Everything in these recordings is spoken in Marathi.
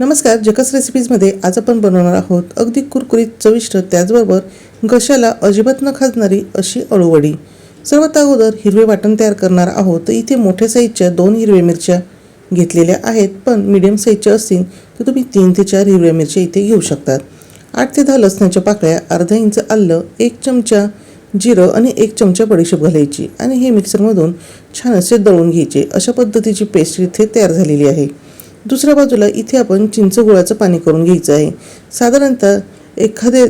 नमस्कार जकस रेसिपीजमध्ये आज आपण बनवणार आहोत अगदी कुरकुरीत चविष्ट त्याचबरोबर घशाला अजिबात न खाजणारी अशी अळूवडी सर्वात अगोदर हिरवे वाटण तयार करणार आहोत. तर इथे मोठ्या साईजच्या दोन हिरव्या मिरच्या घेतलेल्या आहेत पण मीडियम साईजच्या असतील तर तुम्ही तीन ते चार हिरव्या मिरच्या इथे घेऊ शकतात. आठ ते दहा लसणाच्या पाकळ्या अर्धा इंच आलं एक चमचा जिरं आणि एक चमचा बडीशेप घालायची आणि हे मिक्सरमधून छान असे दळून घ्यायचे. अशा पद्धतीची पेस्ट इथे तयार झालेली आहे. दुसऱ्या बाजूला इथे आपण चिंच गुळाचं पाणी करून घ्यायचं आहे. साधारणतः एखादे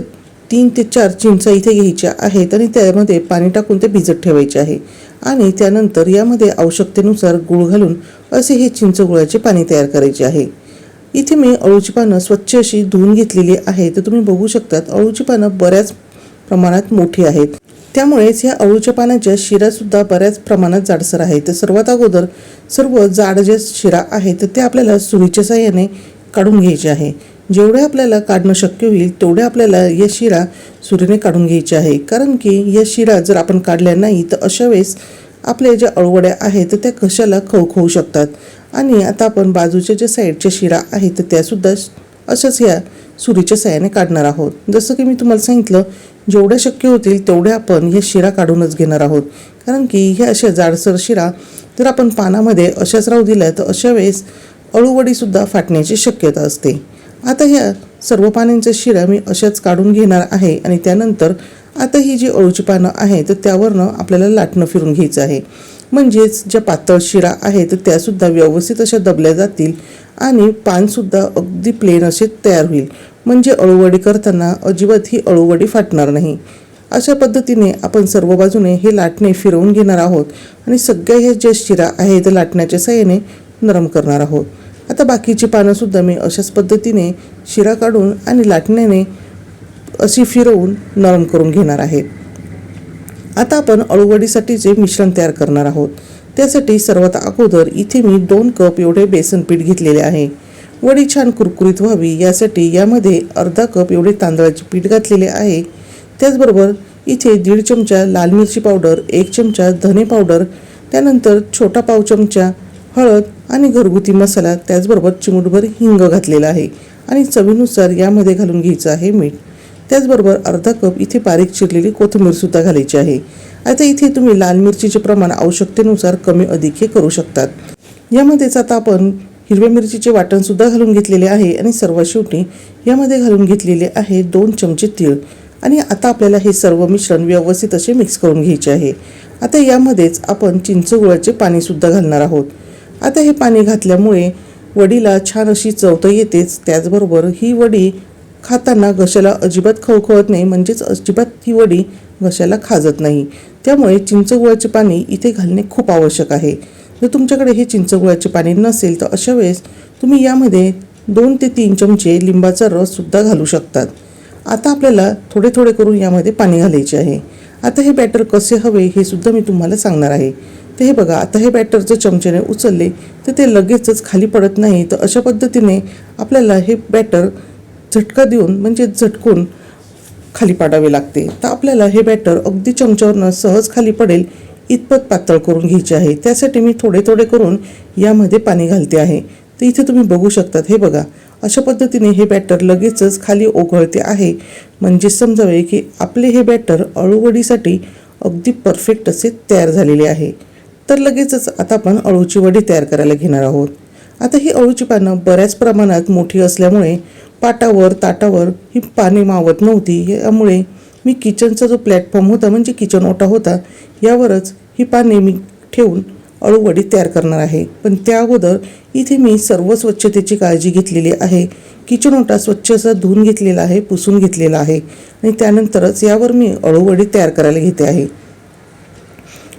तीन ते चार चिंचा इथे घ्यायच्या आहेत आणि त्यामध्ये पाणी टाकून ते भिजत ठेवायचे आहे. आणि त्यानंतर यामध्ये आवश्यकतेनुसार गुळ घालून असे हे चिंच गुळाचे पाणी तयार करायचे आहे. इथे मी अळूची पानं स्वच्छ अशी धुवून घेतलेली आहे तर तुम्ही बघू शकतात अळूची पानं बऱ्याच प्रमाणात मोठी आहेत. त्यामुळेच या अळूच्या पानाच्या शिरासुद्धा बऱ्याच प्रमाणात जाडसर आहेत. तर सर्वात अगोदर सर्व जाड ज्या शिरा आहेत तर ते आपल्याला सुरीच्या साह्याने काढून घ्यायचे आहे. जेवढे आपल्याला काढणं शक्य होईल तेवढे आपल्याला या शिरा सुरीने काढून घ्यायचे आहे. कारण की या शिरा जर आपण काढल्या नाही तर अशा वेळेस आपल्या ज्या अळवड्या आहेत तर त्या कशाला खवखवू शकतात? आणि आता आपण बाजूच्या ज्या साईडच्या शिरा आहेत तर त्यासुद्धा अशाच ह्या सुरीच्या सहाय्याने काढणार आहोत. जसं की मी तुम्हाला सांगितलं जेवढ्या शक्य होतील तेवढ्या आपण ह्या शिरा काढूनच घेणार आहोत. कारण की ह्या अशा जाडसर शिरा जर आपण पानामध्ये अशाच राहू दिल्या तर अशा वेळेस अळूवडीसुद्धा फाटण्याची शक्यता असते. आता ह्या सर्व पानांच्या शिरा मी अशाच काढून घेणार आहे आणि त्यानंतर आता ही जी अळूची पानं आहे तर त्यावरनं आपल्याला लाटणं फिरून घ्यायचं आहे. म्हणजेच ज्या पातळ शिरा आहेत तर त्यासुद्धा व्यवस्थित अशा दबल्या जातील आणि पानसुद्धा अगदी प्लेन असे तयार होईल. म्हणजे अळूवडी करताना अजिबात ही अळूवडी फाटणार नाही. अशा पद्धतीने आपण सर्व बाजूने हे लाटणे फिरवून घेणार आहोत आणि सगळ्या हे जे शिरा आहे ते लाटण्याच्या सहाय्याने नरम करणार आहोत. आता बाकीची पानंसुद्धा मी अशाच पद्धतीने शिरा काढून आणि लाटण्याने अशी फिरवून नरम करून घेणार आहेत आता आपण अळूवडीसाठीचे मिश्रण तयार करणार आहोत. त्यासाठी सर्वात अगोदर इथे मी दोन कप एवढे बेसन पीठ घेतलेले आहे. वडी छान कुरकुरीत व्हावी यासाठी यामध्ये अर्धा कप एवढे तांदळाचे पीठ घातलेले आहे. त्याचबरोबर इथे दीड चमचा लाल मिरची पावडर एक चमचा धने पावडर त्यानंतर छोटा पाव चमचा हळद आणि घरगुती मसाला त्याचबरोबर चिमूटभर हिंग घातलेला आहे आणि चवीनुसार यामध्ये घालून घ्यायचं आहे मीठ. त्याचबरोबर अर्धा कप इथे बारीक चिरलेली कोथिंबीरसुद्धा घालायची आहे. आता इथे तुम्ही लाल मिरचीचे प्रमाण आवश्यकतेनुसार कमी अधिक हे करू शकतात. यामध्येच आता आपण हिरव्या मिरचीचे वाटणसुद्धा घालून घेतलेले आहे आणि सर्वात शेवटी यामध्ये घालून घेतलेले आहे दोन चमचे तीळ. आणि आता आपल्याला हे सर्व मिश्रण व्यवस्थित असे मिक्स करून घ्यायचे आहे. आता यामध्येच आपण चिंच गुळाचे पाणीसुद्धा घालणार आहोत. आता हे पाणी घातल्यामुळे वडीला छान अशी चवत येतेच त्याचबरोबर ही वडी खाताना घशाला अजिबात खवखवत नाही म्हणजेच अजिबात ही वडी घशाला खाजत नाही. त्यामुळे चिंचगुळाचे पाणी इथे घालणे खूप आवश्यक आहे. जर तुमच्याकडे हे चिंचगुळाचे पाणी नसेल तर अशा वेळेस तुम्ही यामध्ये दोन ते तीन चमचे लिंबाचा रससुद्धा घालू शकतात. आता आपल्याला थोडे थोडे करून यामध्ये पाणी घालायचे आहे. आता हे बॅटर कसे हवे हे सुद्धा मी तुम्हाला सांगणार आहे. तर हे बघा आता हे बॅटर जर चमच्याने उचलले तर ते लगेचच खाली पडत नाही. तर अशा पद्धतीने आपल्याला हे बॅटर झटका देऊन म्हणजे झटकून खाली पाडावे लागते. तर आपल्याला हे बॅटर अगदी चमच्यावरनं सहज खाली पडेल इतपत पातळ करून घ्यायचे आहे. त्यासाठी मी थोडे थोडे करून यामध्ये पाणी घालते आहे. तर इथे तुम्ही बघू शकतात हे बघा. अशा पद्धतीने हे बॅटर लगेचच खाली ओघळते आहे. म्हणजे समजावे की आपले हे बॅटर अळूवडीसाठी अगदी परफेक्ट असे तयार झालेले आहे. तर लगेचच आता आपण अळूची वडी तयार करायला घेणार आहोत. आता ही अळूची पानं बऱ्याच प्रमाणात मोठी असल्यामुळे पाटावर ताटावर ही पाने मावत नव्हती. यामुळे मी किचनचा जो प्लॅटफॉर्म होता म्हणजे किचन ओटा होता यावरच ही पाने मी ठेवून अळूवडी तयार करणार आहे. पण त्या अगोदर इथे मी सर्व स्वच्छतेची काळजी घेतलेली आहे. किचन ओटा स्वच्छ असा धुवून घेतलेला आहे पुसून घेतलेला आहे. आणि त्यानंतरच यावर मी अळूवडी तयार करायला घेते आहे.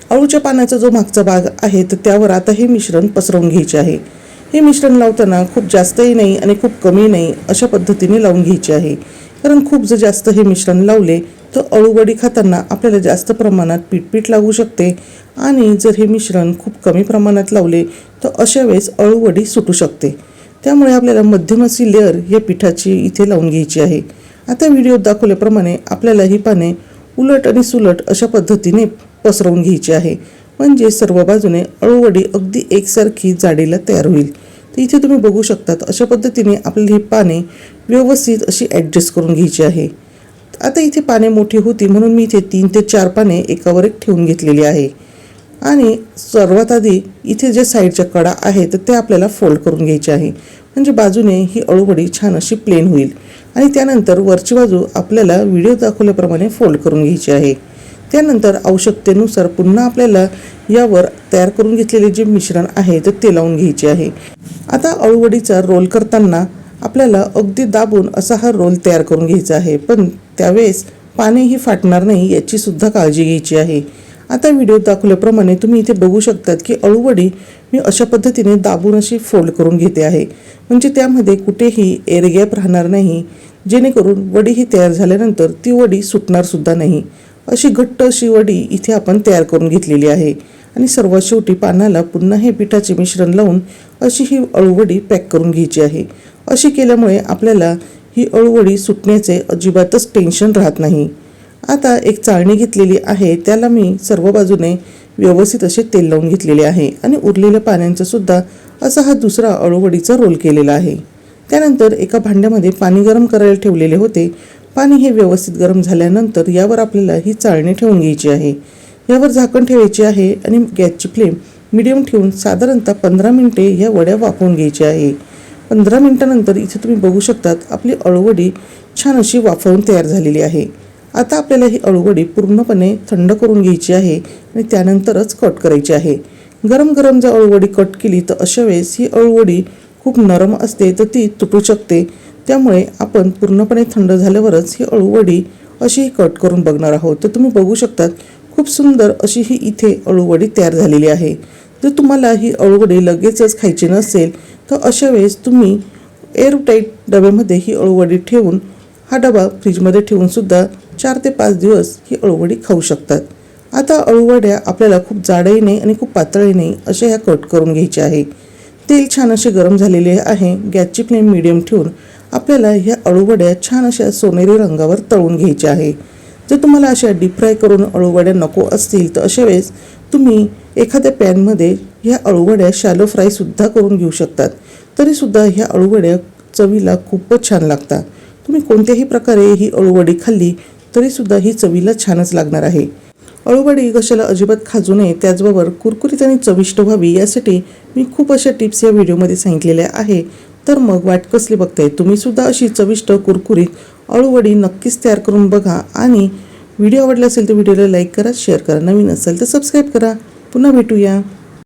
अळूच्या पानाचा जो मागचा भाग आहे तर त्यावर आता हे मिश्रण पसरवून घ्यायचे आहे. हे मिश्रण लावताना खूप जास्तही नाही आणि खूप कमी नाही अशा पद्धतीने लावून घ्यायचे आहे. कारण खूप जर जास्त हे मिश्रण लावले तर अळूवडी खाताना आपल्याला जास्त प्रमाणात पीठपीठ लागू शकते. आणि जर हे मिश्रण खूप कमी प्रमाणात लावले तर अशा वेळेस अळूवडी सुटू शकते. त्यामुळे आपल्याला मध्यम अशी लेअर या पिठाची इथे लावून घ्यायची आहे. आता व्हिडिओत दाखवल्याप्रमाणे आपल्याला ही पाने उलट आणि सुलट अशा पद्धतीने पसरवून घ्यायची आहे. म्हणजे सर्व बाजूने अळूवडी अगदी एकसारखी जाडीला तयार होईल. तर इथे तुम्ही बघू शकतात अशा पद्धतीने आपल्याला ही पाने व्यवस्थित अशी ॲडजस्ट करून घ्यायची आहे. आता इथे पाने मोठी होती म्हणून मी इथे तीन ते चार पाने एकावर एक ठेवून घेतलेली आहे. आणि सर्वात आधी इथे ज्या साईडच्या कडा आहेत तर ते आपल्याला फोल्ड करून घ्यायचे आहे. म्हणजे बाजूने ही अळूवडी छान अशी प्लेन होईल. आणि त्यानंतर वरची बाजू आपल्याला व्हिडिओ दाखवल्याप्रमाणे फोल्ड करून घ्यायची आहे. त्यानंतर आवश्यकतेनुसार पुन्हा आपल्याला यावर तयार करून घेतलेले जे मिश्रण आहे ते ते लावून घ्यायचे आहे. आता अळूवडीचा रोल करताना आपल्याला अगदी दाबून असा हा रोल तयार करून घ्यायचा आहे पण त्यावेळेस पानेही फाटणार नाही याची सुद्धा काळजी घ्यायची आहे. आता व्हिडिओ दाखवल्याप्रमाणे तुम्ही इथे बघू शकतात की अळूवडी मी अशा पद्धतीने दाबून अशी फोल्ड करून घेते आहे. म्हणजे त्यामध्ये कुठेही एअर गॅप राहणार नाही. जेणेकरून वडी ही तयार झाल्यानंतर ती वडी सुटणार सुद्धा नाही. अशी घट्ट अशी वडी इथे आपण तयार करून घेतलेली आहे. आणि सर्वात शेवटी पानाला पुन्हा हे पिठाचे मिश्रण लावून अशी ही अळूवडी पॅक करून घ्यायची आहे. अशी केल्यामुळे आपल्याला ही अळूवडी सुटण्याचे अजिबातच टेन्शन राहत नाही. आता एक चाळणी घेतलेली आहे त्याला मी सर्व बाजूने व्यवस्थित असे तेल लावून घेतलेले आहे आणि उरलेल्या पाण्याचा सुद्धा असा हा दुसरा अळूवडीचा रोल केलेला आहे. त्यानंतर एका भांड्यामध्ये पाणी गरम करायला ठेवलेले होते पाणी हे व्यवस्थित गरम झाल्यानंतर यावर आपल्याला ही चाळणी ठेवून घ्यायची आहे. यावर झाकण ठेवायचे आहे आणि गॅसची फ्लेम मिडियम ठेवून साधारणतः पंधरा मिनिटे या वड्या वाफवून घ्यायच्या आहे. पंधरा मिनिटानंतर इथे तुम्ही बघू शकतात आपली अळूवडी छान अशी वाफवून तयार झालेली आहे. आता आपल्याला ही अळूवडी पूर्णपणे थंड करून घ्यायची आहे आणि त्यानंतरच कट करायची आहे. गरम गरम जर अळूवडी कट केली तर अशा वेळेस ही अळूवडी खूप नरम असते तर ती तुटू शकते. त्यामुळे आपण पूर्णपणे थंड झाल्यावरच ही अळूवडी अशी कट करून बघणार आहोत. तर तुम्ही बघू शकतात खूप सुंदर अशी ही इथे अळूवडी तयार झालेली आहे. जर तुम्हाला ही अळूवडी लगेचच खायची नसेल तर अशा वेळेस तुम्ही एअरटाईट डब्यामध्ये ही अळूवडी ठेवून हा डबा फ्रीजमध्ये ठेवूनसुद्धा चार ते पाच दिवस ही अळूवडी खाऊ शकतात. आता अळूवड्या आपल्याला खूप जाडही नाही आणि खूप पातळही नाही अशा ह्या कट करून घ्यायच्या आहे. तेल छान असे गरम झालेले आहे. गॅसची फ्लेम मिडियम ठेवून आपल्याला ह्या अळूवड्या छान अशा सोनेरी रंगावर तळून घ्यायच्या आहे. जर तुम्हाला अशा डीप फ्राय करून अळूवड्या नको असतील तर अशा वेळेस तुम्ही एखाद्या पॅनमध्ये ह्या अळूवड्या शॅलो फ्रायसुद्धा करून घेऊ शकतात. तरीसुद्धा ह्या अळूवड्या चवीला खूपच छान लागतात. तुम्ही कोणत्याही प्रकारे ही अळूवडी खाल्ली तरीसुद्धा ही चवीला छानच लागणार आहे. अळूवडी कशाला अजिबात खाजू नये त्याचबरोबर कुरकुरीत आणि चविष्ट व्हावी यासाठी मी खूप अशा टिप्स या व्हिडिओमध्ये सांगितलेल्या आहे. तर मग वाट कसली बघताय? तुम्ही सुद्धा अशी चविष्ट कुरकुरीत अळूवडी नक्कीच तयार करून बघा आणि व्हिडिओ आवडला असेल तर व्हिडिओला लाईक करा शेअर करा. नवीन असेल तर सबस्क्राईब करा. पुन्हा भेटूया.